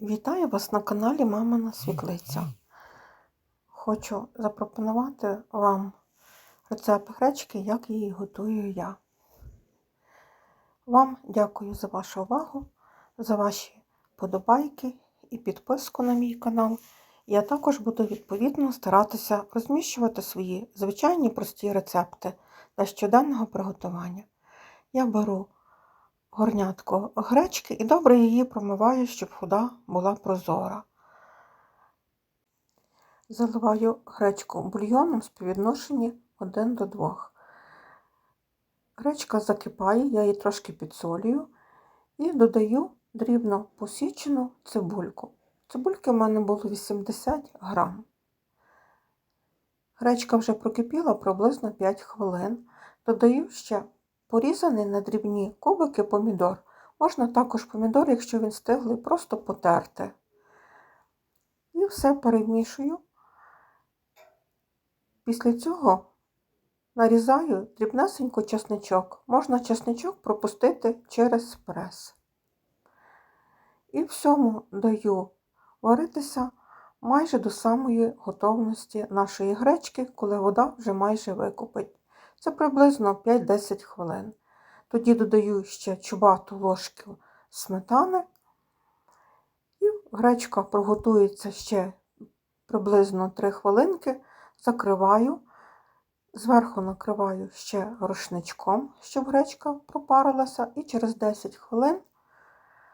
Вітаю вас на каналі Мамина Світлиця. Хочу запропонувати вам рецепт гречки, як її готую я. Вам дякую за вашу увагу, за ваші подобайки і підписку на мій канал. Я також буду відповідно старатися розміщувати свої звичайні прості рецепти для щоденного приготування. Я беру горнятко гречки і добре її промиваю, щоб вода була прозора. Заливаю гречку бульйоном в співвідношенні 1 до 2. Гречка закипає, я її трошки підсолюю і додаю дрібно посічену цибульку. Цибульки в мене було 80 грам. Гречка вже прокипіла приблизно 5 хвилин. Додаю ще порізаний на дрібні кубики помідор. Можна також помідор, якщо він стиглий, просто потерти. І все перемішую. Після цього нарізаю дрібнесенько чесничок. Можна чесничок пропустити через прес. І всьому даю варитися майже до самої готовності нашої гречки, коли вода вже майже викупить. Це приблизно 5-10 хвилин. Тоді додаю ще чубату ложку сметани, і гречка проготується ще приблизно 3 хвилинки, закриваю, зверху накриваю ще рушничком, щоб гречка пропарилася, і через 10 хвилин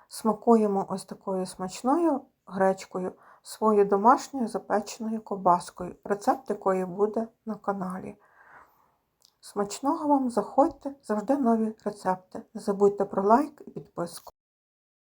смакуємо ось такою смачною гречкою, своєю домашньою запеченою ковбаскою, рецепт якої буде на каналі. Смачного вам, заходьте, завжди нові рецепти. Не забудьте про лайк і підписку.